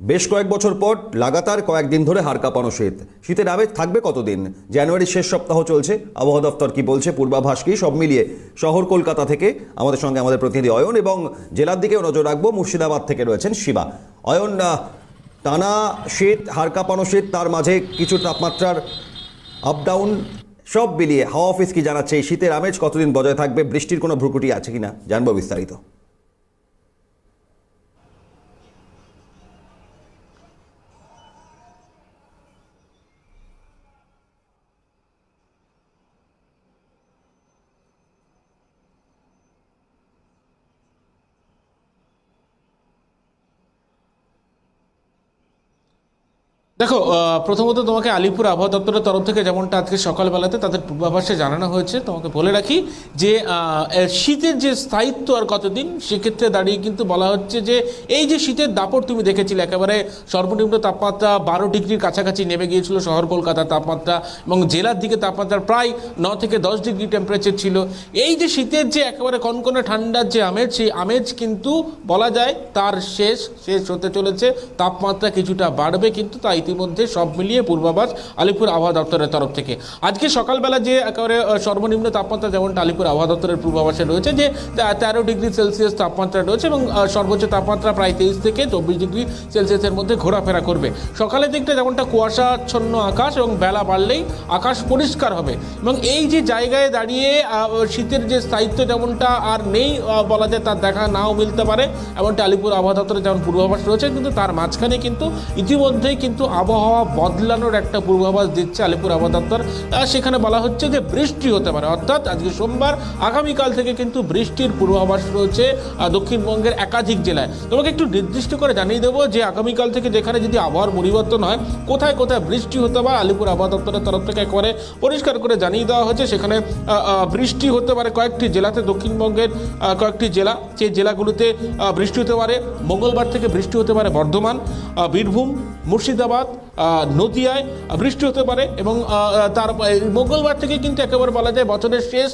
বেশ কয়েক বছর পর লাগাতার কয়েকদিন ধরে হাড় কাঁপানো শীত। শীতের আবেগ থাকবে কতদিন? জানুয়ারির শেষ সপ্তাহ চলছে। আবহাওয়া দপ্তর কি বলছে? পূর্বাভাস কি? সব মিলিয়ে শহর কলকাতা থেকে আমাদের সঙ্গে আমাদের প্রতিনিধি অয়ন এবং জেলার দিকেও নজর রাখব। মুর্শিদাবাদ থেকে রয়েছেন শিবা। অয়ন টানা শীত, হাড় কাঁপানো শীত, তার মাঝে কিছু তাপমাত্রার আপ ডাউন সব মিলিয়ে হাওয়া অফিস কি জানাচ্ছে? এই শীতের আমেজ কতদিন বজায় থাকবে? বৃষ্টির কোনো ভ্রুকুটি আছে কিনা? জানব বিস্তারিত। দেখো প্রথমত তোমাকে আলিপুর আবহাওয়া দপ্তরের তরফ থেকে যেমনটা আজকে সকালবেলাতে তাদের পূর্বাভাসে জানানো হয়েছে, তোমাকে বলে রাখি যে শীতের যে স্থায়িত্ব আর কতদিন, সেক্ষেত্রে দাঁড়িয়ে কিন্তু বলা হচ্ছে যে, এই যে শীতের দাপট তুমি দেখেছিলে, একেবারে সর্বনিম্ন তাপমাত্রা বারো ডিগ্রির কাছাকাছি নেমে গিয়েছিল শহর কলকাতার তাপমাত্রা এবং জেলার দিকে তাপমাত্রা প্রায় ন থেকে দশ ডিগ্রি টেম্পারেচার ছিল। এই যে শীতের যে একেবারে কনকনে ঠান্ডার যে আমেজ, সেই আমেজ কিন্তু বলা যায় তার শেষ শেষ হতে চলেছে। তাপমাত্রা কিছুটা বাড়বে কিন্তু তা ইতিমধ্যে সব মিলিয়ে পূর্বাভাস আলিপুর আবহাওয়া দপ্তরের তরফ থেকে। আজকে সকালবেলা যে একেবারে সর্বনিম্ন তাপমাত্রা যেমনটা আলিপুর আবহাওয়া দপ্তরের পূর্বাভাসে রয়েছে যে তেরো ডিগ্রি সেলসিয়াস তাপমাত্রা রয়েছে এবং সর্বোচ্চ তাপমাত্রা প্রায় তেইশ থেকে চব্বিশ ডিগ্রি সেলসিয়াসের মধ্যে ঘোরাফেরা করবে। সকালের দিকটা যেমনটা কুয়াশাচ্ছন্ন আকাশ এবং বেলা বাড়লেই আকাশ পরিষ্কার হবে। এবং এই যে জায়গায় দাঁড়িয়ে শীতের যে স্থায়িত্ব যেমনটা আর নেই বলা যায় তার দেখা নাও মিলতে পারে। এমনটা আলিপুর আবহাওয়া দপ্তরের যেমন পূর্বাভাস রয়েছে, কিন্তু তার মাঝখানে কিন্তু ইতিমধ্যেই কিন্তু আবহাওয়া বদলানোর একটা পূর্বাভাস দিচ্ছে আলিপুর আবহাওয়া দপ্তর। সেখানে বলা হচ্ছে যে বৃষ্টি হতে পারে। অর্থাৎ আজকে সোমবার আগামীকাল থেকে কিন্তু বৃষ্টির পূর্বাভাস রয়েছে দক্ষিণবঙ্গের একাধিক জেলায়। তোমাকে একটু নির্দিষ্ট করে জানিয়ে দেবো যে আগামীকাল থেকে যেখানে যদি আবহাওয়ার পরিবর্তন হয়, কোথায় কোথায় বৃষ্টি হতে পারে, আলিপুর আবহাওয়া দপ্তরের তরফ থেকে একেবারে পরিষ্কার করে জানিয়ে দেওয়া হয়েছে। সেখানে বৃষ্টি হতে পারে কয়েকটি জেলাতে, দক্ষিণবঙ্গের কয়েকটি জেলা, যে জেলাগুলোতে বৃষ্টি হতে পারে। মঙ্গলবার থেকে বৃষ্টি হতে পারে বর্ধমান বীরভূম, মুর্শিদাবাদ নদিয়ায় বৃষ্টি হতে পারে এবং তার মঙ্গলবার থেকে কিন্তু একেবারে বলা যায় বছরের শেষ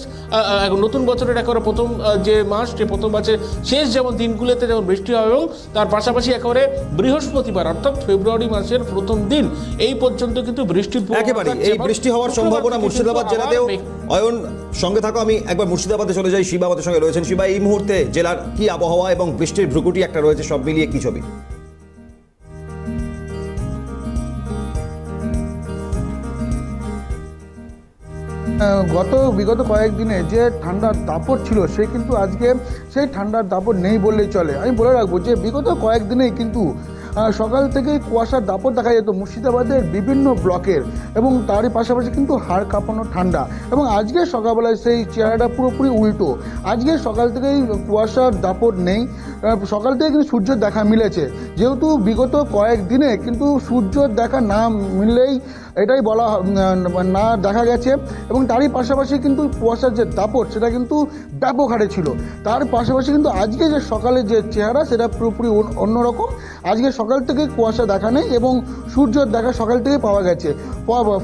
নতুন বছরের একেবারে প্রথম যে মাস সে প্রথম মাসের শেষ যেমন দিনগুলোতে যেমন বৃষ্টি হয় এবং তার পাশাপাশি একেবারে বৃহস্পতিবার অর্থাৎ ফেব্রুয়ারি মাসের প্রথম দিন এই পর্যন্ত কিন্তু পূর্বাভাস একেবারে এই বৃষ্টি হওয়ার সম্ভাবনা মুর্শিদাবাদ জেলাতেও। অয়ন সঙ্গে থাকো আমি একবার মুর্শিদাবাদে চলে যাই শিবা আমাদের সঙ্গে রয়েছেন। শিবা এই মুহূর্তে জেলার কি আবহাওয়া এবং বৃষ্টির ভ্রুকুটি একটা রয়েছে সব মিলিয়ে কি ছবি? গত বিগত কয়েকদিনে যে ঠান্ডার দাপট ছিল, সে কিন্তু আজকে সেই ঠান্ডার দাপট নেই বললেই চলে। আমি বলে রাখব যে বিগত কয়েকদিনেই কিন্তু সকাল থেকেই কুয়াশার দাপট দেখা যেত মুর্শিদাবাদের বিভিন্ন ব্লকের এবং তারই পাশাপাশি কিন্তু হাড় কাঁপানো ঠান্ডা। এবং আজকে সকালবেলায় সেই চেহারাটা পুরোপুরি উল্টো। আজকে সকাল থেকেই কুয়াশার দাপট নেই। সকাল থেকে কিন্তু সূর্যের দেখা মিলেছে। যেহেতু বিগত কয়েকদিনে কিন্তু সূর্যর দেখা না মিললেই এটাই বলা না- দেখা গেছে এবং তারই পাশাপাশি কিন্তু কুয়াশার যে দাপট, সেটা কিন্তু ব্যাপক হারে ছিল। তার পাশাপাশি কিন্তু আজকে যে সকালে যে চেহারা, সেটা পুরোপুরি অন্য- অন্যরকম। আজকে সকাল থেকে কুয়াশা দেখা নেই এবং সূর্যের দেখা সকাল থেকে পাওয়া গেছে।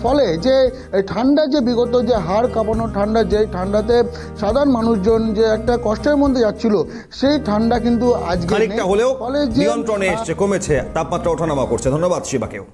ফলে যে ঠান্ডা যে বিগত যে হাড় কাঁপানো ঠান্ডা যে ঠান্ডাতে সাধারণ মানুষজন যে একটা কষ্টের মধ্যে যাচ্ছিল, সেই ঠান্ডা কিন্তু আজকে নেই। খানিকটা হলেও নিয়ন্ত্রণে এসছে কমেছে তাপমাত্রা ওঠানামা করছে ধন্যবাদ শিবাকেও